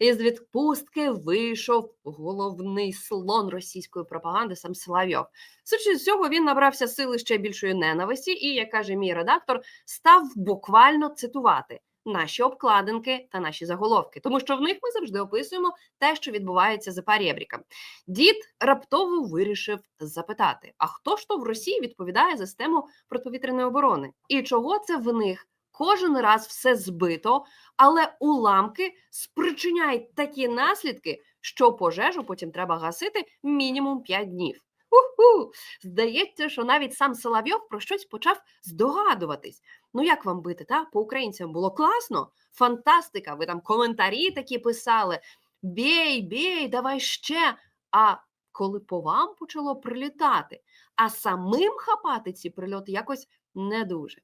Із відпустки вийшов головний слон російської пропаганди сам Соловйов. Судячи з цього, він набрався сили ще більшої ненависті, і, як каже мій редактор, став буквально цитувати наші обкладинки та наші заголовки, тому що в них ми завжди описуємо те, що відбувається за парєбріком. Дід раптово вирішив запитати: а хто ж то в Росії відповідає за систему протиповітряної оборони? І чого це в них кожен раз все збито, але уламки спричиняють такі наслідки, що пожежу потім треба гасити мінімум 5 днів. Уху! Здається, що навіть сам Соловйов про щось почав здогадуватись. Ну як вам бити, та? По українцям було класно, фантастика. Ви там коментарі такі писали: бій, бій, давай ще. А коли по вам почало прилітати, а самим хапати ці прильоти якось не дуже.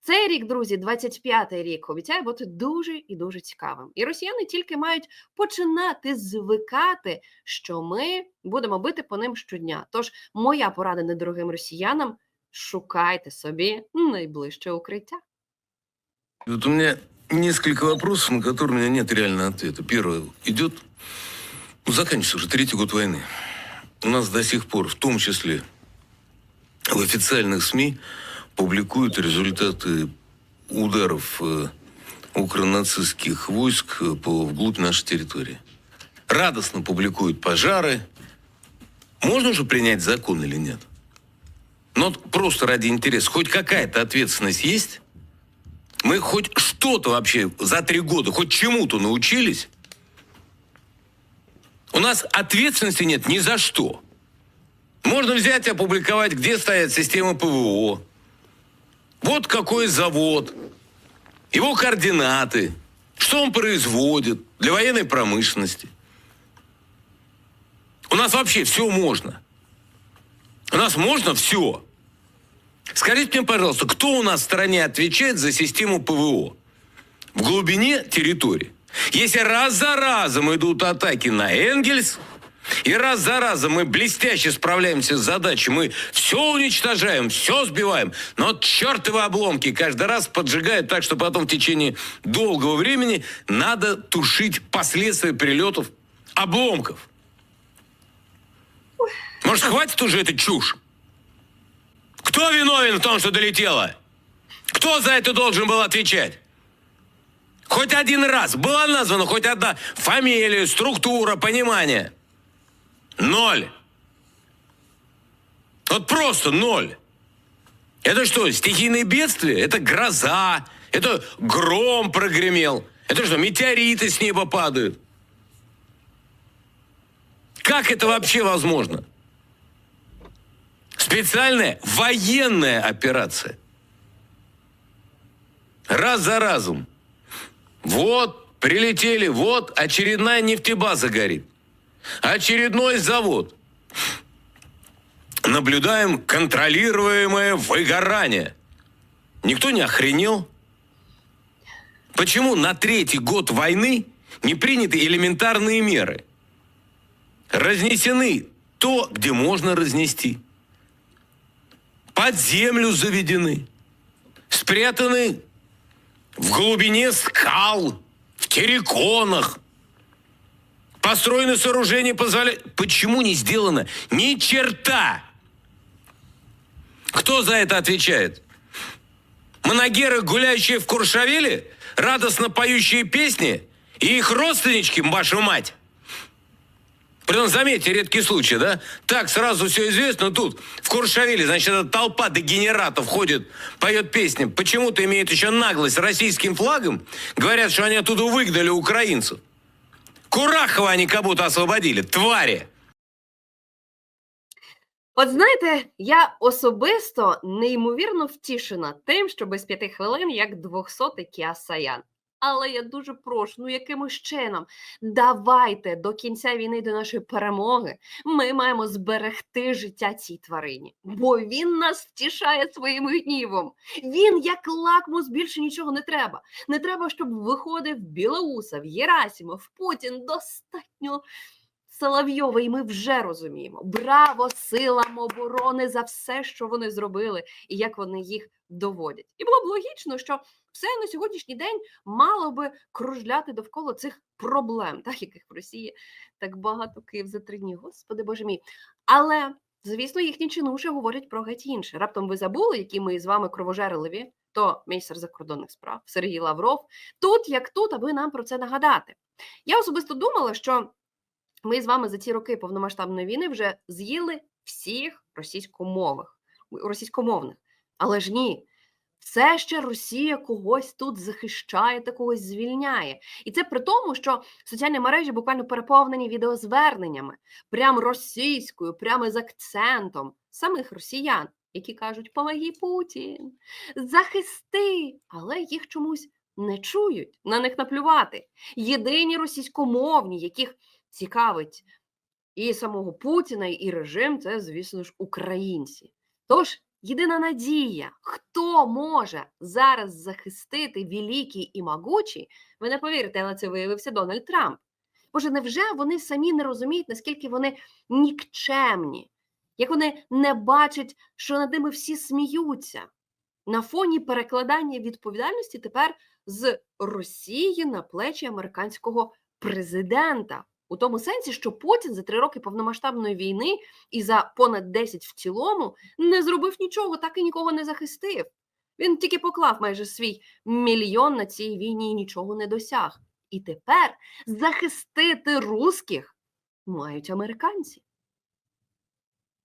Цей рік, друзі, 25-й рік, обіцяє бути дуже і дуже цікавим. І росіяни тільки мають починати звикати, що ми будемо бити по ним щодня. Тож моя порада недорогим росіянам: шукайте собі найближче укриття. Вот у меня несколько вопросов, на которые у меня нет реального ответа. Первое. Идет, ну, заканчивается уже третий год войны. У нас до сих пор, в том числе в официальных СМИ, Публикуют результаты ударов э, укронацистских войск э, по, вглубь нашей территории. Радостно публикуют пожары. Можно же принять закон или нет? Но вот просто ради интереса. Хоть какая-то ответственность есть? Мы хоть что-то вообще за три года, хоть чему-то научились? У нас ответственности нет ни за что. Можно взять и опубликовать, где стоят системы ПВО. Вот какой завод, его координаты, что он производит для военной промышленности. У нас вообще все можно. У нас можно все. Скажите мне, пожалуйста, кто у нас в стране отвечает за систему ПВО? В глубине территории. Если раз за разом идут атаки на Энгельс, и раз за разом мы блестяще справляемся с задачей, мы все уничтожаем, все сбиваем, но чертовы обломки каждый раз поджигают так, что потом в течение долгого времени надо тушить последствия прилетов обломков. Может, хватит уже этой чушь? Кто виновен в том, что долетело? Кто за это должен был отвечать? Хоть один раз была названа хоть одна фамилия, структура, понимание. Ноль. Вот просто ноль. Это что, стихийные бедствия? Это гроза? Это гром прогремел? Это что, метеориты с неба падают? Как это вообще возможно? Специальная военная операция. Раз за разом. Вот, прилетели, вот очередная нефтебаза горит. Очередной завод. Наблюдаем контролируемое выгорание. Никто не охренел? Почему на третий год войны не приняты элементарные меры? Разнесены то, где можно разнести. Под землю заведены. Спрятаны в глубине скал, в терриконах. Построены сооружения позволяют... Почему не сделано ни черта? Кто за это отвечает? Моногеры, гуляющие в Куршавеле, радостно поющие песни, и их родственнички, вашу мать. Притом, заметьте, редкий случай, да? Так сразу все известно. Тут, в Куршавеле, значит, эта толпа дегенератов ходит, поет песни. Почему-то имеет еще наглость российским флагом. Говорят, что они оттуда выгнали украинцев. Курахова они как будто освободили. Твари! От знаєте, я особисто неймовірно втішена тим, що без п'яти хвилин як 200-й Кіа Саян. Але я дуже прошу, ну якимось чином, давайте до кінця війни, до нашої перемоги, ми маємо зберегти життя цій тварині, бо він нас втішає своїм гнівом. Він як лакмус, більше нічого не треба. Не треба, щоб виходив Білоусов, Єрасімов, Путін. Достатньо Соловйова, і ми вже розуміємо. Браво силам оборони за все, що вони зробили, і як вони їх доводять. І було б логічно, що Все на сьогоднішній день мало би кружляти довкола цих проблем, так яких в Росії так багато Київ за три дні. Господи Боже мій. Але звісно, їхні чинуші говорять про геть інше. Раптом ви забули, які ми з вами кровожерливі, то міністр закордонних справ Сергій Лавров. Тут як тут, аби нам про це нагадати. Я особисто думала, що ми з вами за ці роки повномасштабної війни вже з'їли всіх російськомових російськомовних. Але ж ні, все ще Росія когось тут захищає та когось звільняє. І це при тому, що соціальні мережі буквально переповнені відеозверненнями, прямо російською, прямо з акцентом самих росіян, які кажуть: Помоги Путін, захисти, але їх чомусь не чують, на них наплювати. Єдині російськомовні, яких цікавить і самого Путіна, і режим, це, звісно ж, українці. Тож єдина надія, хто може зараз захистити великий і могучий, ви не повірите, але це виявився Дональд Трамп. Боже, невже вони самі не розуміють, наскільки вони нікчемні, як вони не бачать, що над ними всі сміються на фоні перекладання відповідальності тепер з Росії на плечі американського президента? У тому сенсі, що Путін за три роки повномасштабної війни і за понад 10 в цілому не зробив нічого, так і нікого не захистив. Він тільки поклав майже свій мільйон на цій війні і нічого не досяг. І тепер захистити русських мають американці.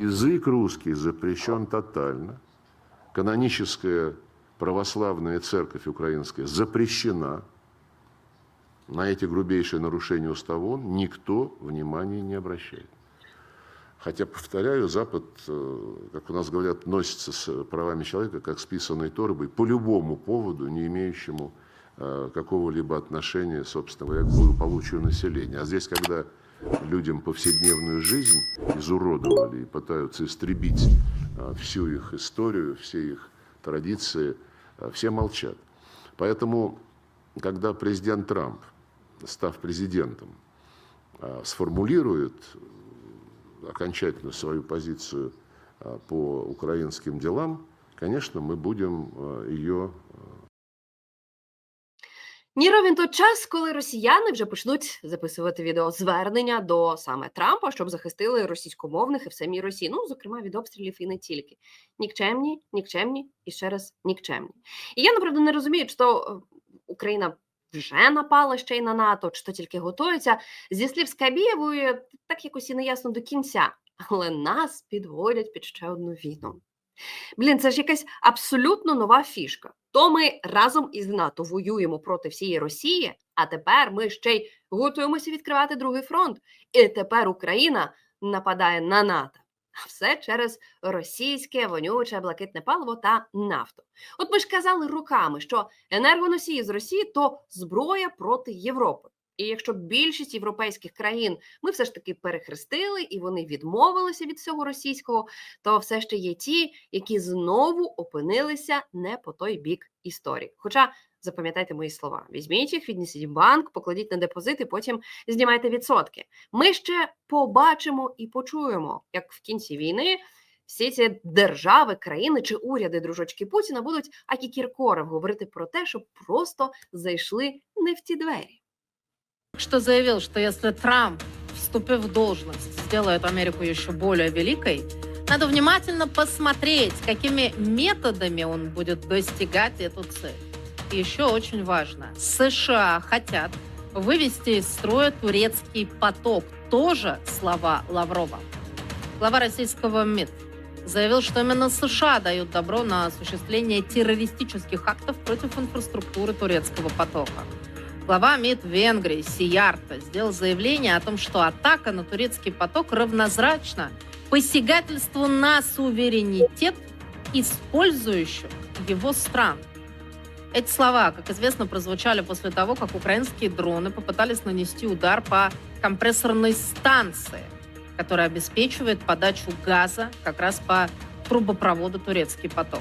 Язык русский запрещен тотально. Каноническая православная церковь украинская запрещена. На эти грубейшие нарушения устава ООН никто внимания не обращает. Хотя, повторяю, Запад, э, как у нас говорят, носится с правами человека, как с писаной торбой, по любому поводу, не имеющему э, какого-либо отношения, собственно говоря, к благополучию населения. А здесь, когда людям повседневную жизнь изуродовали и пытаются истребить э, всю их историю, все их традиции, все молчат. Поэтому, когда президент Трамп, став президентом, э, сформулирует э, окончательно свою позицию э, по украинским делам, конечно, мы будем э, ее Ні ровен той час, коли росіяни вже почнуть записувати відеозвернення до саме Трампа, щоб захистили російськомовних і в самій Росії. Ну, зокрема, від обстрілів і не тільки. Нікчемні, нікчемні і ще раз нікчемні. І я, направду, не розумію, чи то е, Україна вже напала ще й на НАТО, чи то тільки готується. Зі слів Скабєвої, так якось і не ясно до кінця. Але нас підводять під ще одну війну. Блін, це ж якась абсолютно нова фішка. То ми разом із НАТО воюємо проти всієї Росії, а тепер ми ще й готуємося відкривати другий фронт. І тепер Україна нападає на НАТО. А все через російське вонюче блакитне паливо та нафту. От ми ж казали руками, що енергоносії з Росії то зброя проти Європи. І якщо більшість європейських країн ми все ж таки перехрестили і вони відмовилися від всього російського, то все ще є ті, які знову опинилися не по той бік історії. Хоча запам'ятайте мої слова: візьміть їх, віднесіть в банк, покладіть на депозит і потім знімайте відсотки. Ми ще побачимо і почуємо, як в кінці війни. Всі ці держави, країни чи уряди дружочки Путіна будуть акі Кіркоров говорити про те, щоб просто зайшли не в ті двері. Что заявил, что если Трамп, вступив в должность, сделает Америку еще более великой, надо внимательно посмотреть, какими методами он будет достигать эту цель. И еще очень важно, США хотят вывести из строя турецкий поток. Тоже слова Лаврова. Глава российского МИД заявил, что именно США дают добро на осуществление террористических актов против инфраструктуры турецкого потока. Глава МИД Венгрии Сиярта сделал заявление о том, что атака на турецкий поток равнозначна посягательству на суверенитет использующих его стран. Эти слова, как известно, прозвучали после того, как украинские дроны попытались нанести удар по компрессорной станции, которая обеспечивает подачу газа как раз по трубопроводу «Турецкий поток».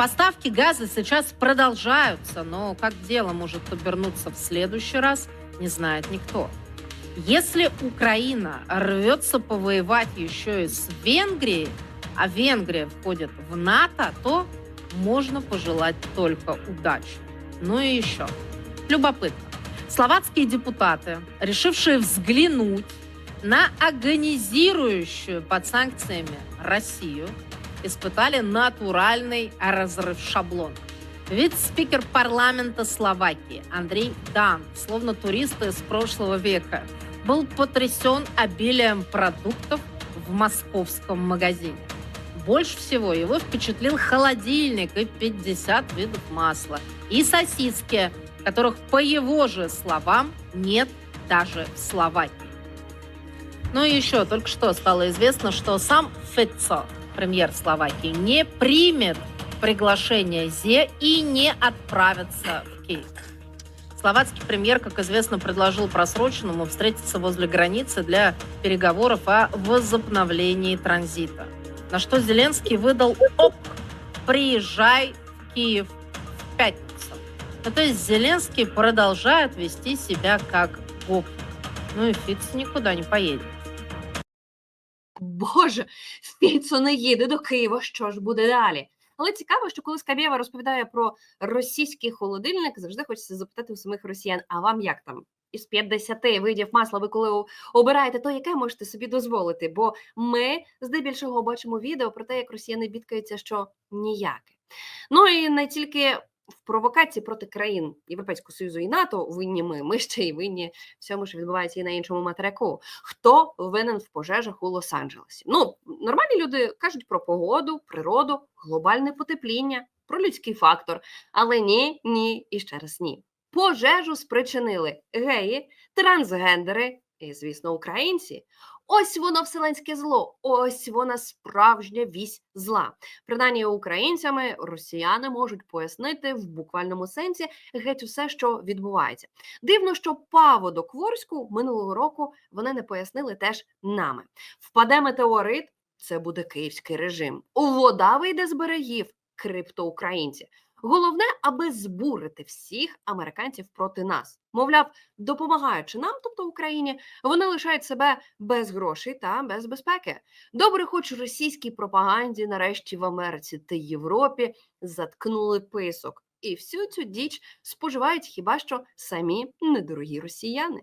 Поставки газа сейчас продолжаются, но как дело может обернуться в следующий раз, не знает никто. Если Украина рвется повоевать еще и с Венгрией, а Венгрия входит в НАТО, то можно пожелать только удачи. Ну и еще. Любопытно. Словацкие депутаты, решившие взглянуть на агонизирующую под санкциями Россию, испытали натуральный разрыв шаблона. Вице-спикер парламента Словакии Андрей Дан, словно турист из прошлого века, был потрясен обилием продуктов в московском магазине. Больше всего его впечатлил холодильник и 50 видов масла. И сосиски, которых, по его же словам, нет даже в Словакии. Ну и еще, только что стало известно, что сам Фецо, премьер Словакии, не примет приглашение ЗЕ и не отправится в Киев. Словацкий премьер, как известно, предложил просроченному встретиться возле границы для переговоров о возобновлении транзита. На что Зеленский выдал «Ок, приезжай в Киев в пятницу». Ну, то есть Зеленский продолжает вести себя как гопник. Ну и Фиц никуда не поедет. Боже, Фіцо не їде до Києва. Що ж буде далі? Але цікаво, що коли Скабєва розповідає про російський холодильник, завжди хочеться запитати у самих росіян: а вам як там? Із 50 видів масла, ви коли обираєте, то яке можете собі дозволити? Бо ми здебільшого бачимо відео про те, як росіяни бідкаються, що ніяке. Ну і не тільки в провокації проти країн Європейського Союзу і НАТО винні ми, ми ще й винні всьому, що відбувається і на іншому материку. Хто винен в пожежах у Лос-Анджелесі? Ну, нормальні люди кажуть про погоду, природу, глобальне потепління, про людський фактор. Але ні, ні і ще раз ні. Пожежу спричинили геї, трансгендери і, звісно, українці. Ось воно вселенське зло, ось вона справжня вісь зла. Принаймні українцями росіяни можуть пояснити в буквальному сенсі геть усе, що відбувається. Дивно, що паводок в Орську минулого року вони не пояснили теж нами. Впаде метеорит, це буде київський режим. Вода вийде з берегів, криптоукраїнці. Головне, аби збурити всіх американців проти нас. Мовляв, допомагаючи нам, тобто Україні, вони лишають себе без грошей та без безпеки. Добре, хоч російській пропаганді нарешті в Америці та Європі заткнули писок, і всю цю діч споживають хіба що самі недорогі росіяни.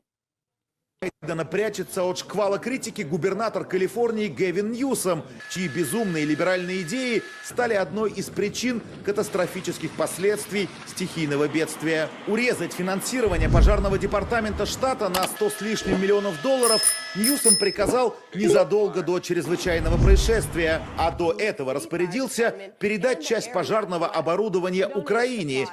Байдена прячется от шквала критики губернатор Калифорнии Гэвин Ньюсом, чьи безумные либеральные идеи стали одной из причин катастрофических последствий стихийного бедствия. Урезать финансирование пожарного департамента штата на 100 с лишним миллионов долларов Ньюсом приказал незадолго до чрезвычайного происшествия, а до этого распорядился передать часть пожарного оборудования Украине.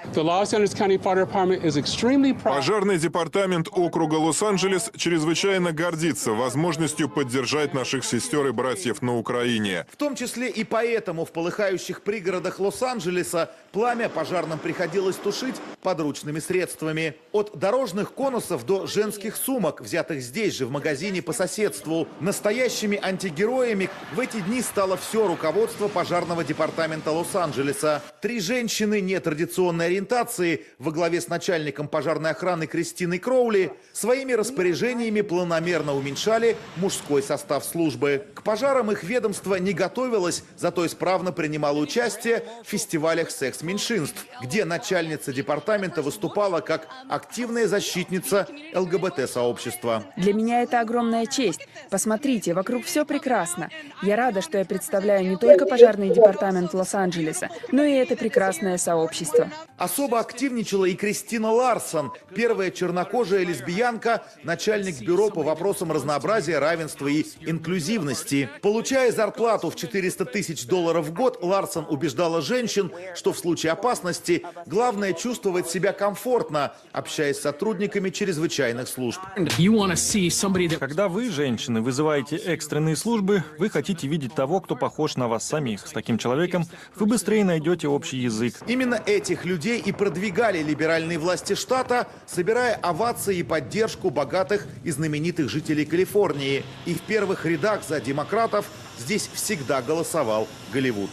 Пожарный департамент округа Лос-Анджелес чрезвычайно гордится возможностью поддержать наших сестер и братьев на Украине. В том числе и поэтому в полыхающих пригородах Лос-Анджелеса пламя пожарным приходилось тушить подручными средствами. От дорожных конусов до женских сумок, взятых здесь же в магазине по соседству. Настоящими антигероями в эти дни стало все руководство пожарного департамента Лос-Анджелеса. Три женщины нетрадиционной ориентации во главе с начальником пожарной охраны Кристиной Кроули своими распоряжениями планомерно уменьшали мужской состав службы. К пожарам их ведомство не готовилось, зато исправно принимало участие в фестивалях секс-меньшинств, где начальница департамента выступала как активная защитница ЛГБТ-сообщества. Для меня это огромная честь. Посмотрите, вокруг все прекрасно. Я рада, что я представляю не только пожарный департамент Лос-Анджелеса, но и это прекрасное сообщество. Особо активничала и Кристина Ларсон, первая чернокожая лесбиянка, начальник бюро по вопросам разнообразия, равенства и инклюзивности. Получая зарплату в 400 тысяч долларов в год, Ларсон убеждала женщин, что в случае опасности главное чувствовать себя комфортно, общаясь с сотрудниками чрезвычайных служб. Когда вы, женщины, вызываете экстренные службы, вы хотите видеть того, кто похож на вас самих. С таким человеком вы быстрее найдете общий язык. Именно этих людей и продвигали либеральные власти штата, собирая овации и поддержку богатых и знаменитых жителей Калифорнии. И в первых рядах за демократов здесь всегда голосовал Голливуд.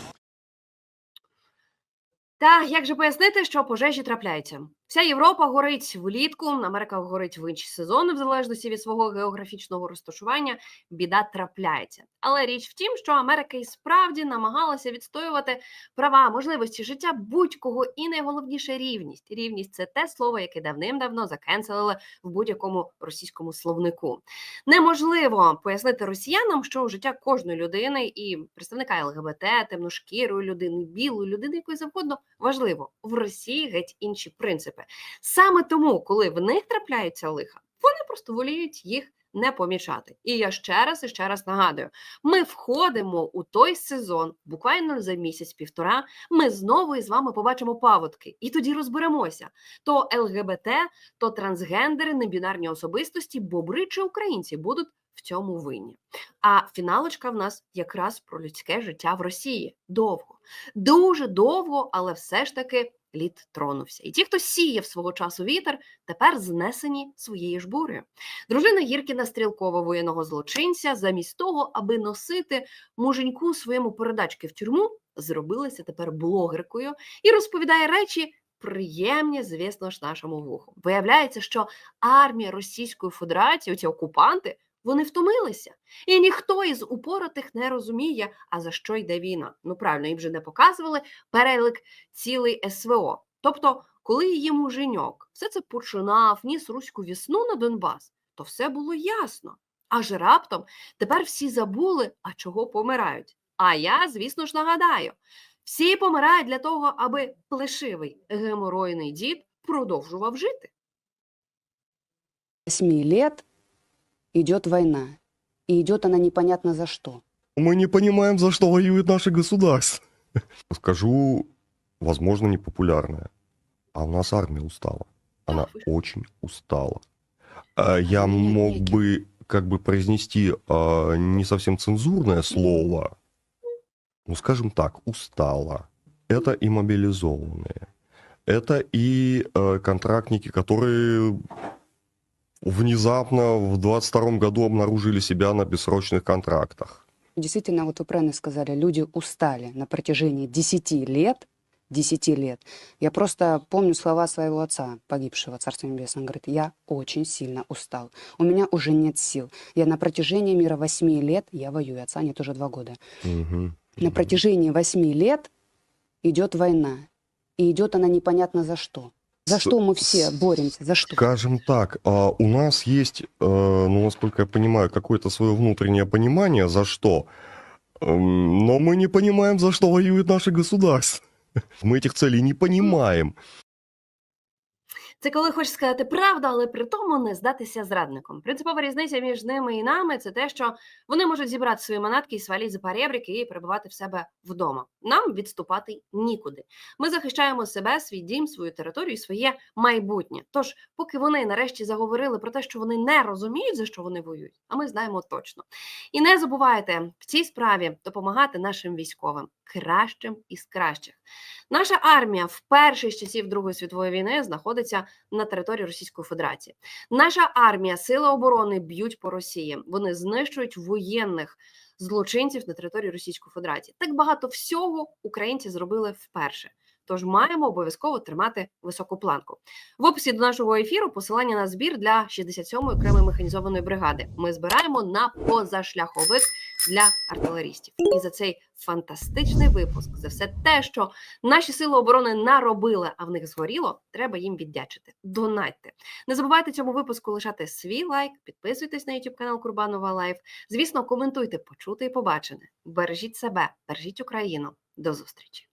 Та як же пояснити, що пожежі трапляються? Вся Європа горить влітку, Америка горить в інші сезони, в залежності від свого географічного розташування. Біда трапляється. Але річ в тім, що Америка і справді намагалася відстоювати права, можливості життя будь-кого, і найголовніше рівність. Рівність це те слово, яке давним-давно закенселили в будь-якому російському словнику. Неможливо пояснити росіянам, що життя кожної людини і представника ЛГБТ, темношкірої людини, білої людини, якої завгодно важливо. В Росії геть інші принципи. Саме тому, коли в них трапляються лиха, вони просто воліють їх не помічати. І я ще раз і ще раз нагадую: ми входимо у той сезон, буквально за місяць-півтора. Ми знову із вами побачимо паводки, і тоді розберемося: то ЛГБТ, то трансгендери, небінарні особистості, бобри чи українці будуть в цьому винні. А фіналочка в нас якраз про людське життя в Росії. Довго, дуже довго, але все ж таки лід тронувся. І ті, хто сіяв свого часу вітер, тепер знесені своєю ж бурею. Дружина Гіркіна Стрілкова, воєнного злочинця, замість того, аби носити муженьку своєму передачки в тюрму, зробилася тепер блогеркою і розповідає речі. Приємні, звісно ж, нашому вуху. Виявляється, що армія Російської Федерації, ці окупанти, вони втомилися. І ніхто із упоротих не розуміє, а за що йде війна. Ну правильно, їм вже не показували перелик цілий СВО. Тобто, коли її муженьок все це починав, ніс руську вісну на Донбас, то все було ясно. Аж раптом тепер всі забули, а чого помирають. А я, звісно ж, нагадаю: всі помирають для того, аби плешивий геморойний дід продовжував жити. 8 лет идет война. И идет она непонятно за что. Мы не понимаем, за что воюет наше государство. Скажу, возможно, непопулярное. А у нас армия устала. Она очень устала. А, Я мог Веки. бы как бы произнести а, не совсем цензурное слово. Ну, скажем так, устала. Это и мобилизованные. Это и э, контрактники, которые внезапно в 22 году обнаружили себя на бессрочных контрактах. Действительно, вот вы правильно сказали, люди устали на протяжении 10 лет. 10 лет. Я просто помню слова своего отца, погибшего, Царство Небесное. Он говорит, я очень сильно устал. У меня уже нет сил. Я на протяжении мира 8 лет, я воюю, отца нет уже 2 года. Мгм. На протяжении 8 лет идет война. И идет она непонятно за что. За С- что мы все боремся? За что? Скажем так, а, у нас есть, э, ну, насколько я понимаю, какое-то свое внутреннее понимание, за что. Эм, Но мы не понимаем, за что воюет наше государство. Мы этих целей не понимаем. Це коли хочеш сказати правду, але при тому не здатися зрадником. Принципова різниця між ними і нами це те, що вони можуть зібрати свої манатки і свалити за перебріки і перебувати в себе вдома. Нам відступати нікуди. Ми захищаємо себе, свій дім, свою територію, своє майбутнє. Тож, поки вони нарешті заговорили про те, що вони не розуміють, за що вони воюють, а ми знаємо точно. І не забувайте в цій справі допомагати нашим військовим кращим із кращих. Наша армія вперше з часів Другої світової війни знаходиться на території Російської Федерації. Наша армія, сили оборони б'ють по Росії. Вони знищують воєнних злочинців на території Російської Федерації. Так багато всього українці зробили вперше. Тож маємо обов'язково тримати високу планку. В описі до нашого ефіру посилання на збір для 67-ї окремої механізованої бригади. Ми збираємо на позашляховик для артилерістів. І за цей фантастичний випуск, за все те, що наші сили оборони наробили, а в них згоріло, треба їм віддячити. Донайте. Не забувайте цьому випуску лишати свій лайк, підписуйтесь на YouTube канал Курбанова Лайф. Звісно, коментуйте, почути і побачене. Бережіть себе, бережіть Україну. До зустрічі.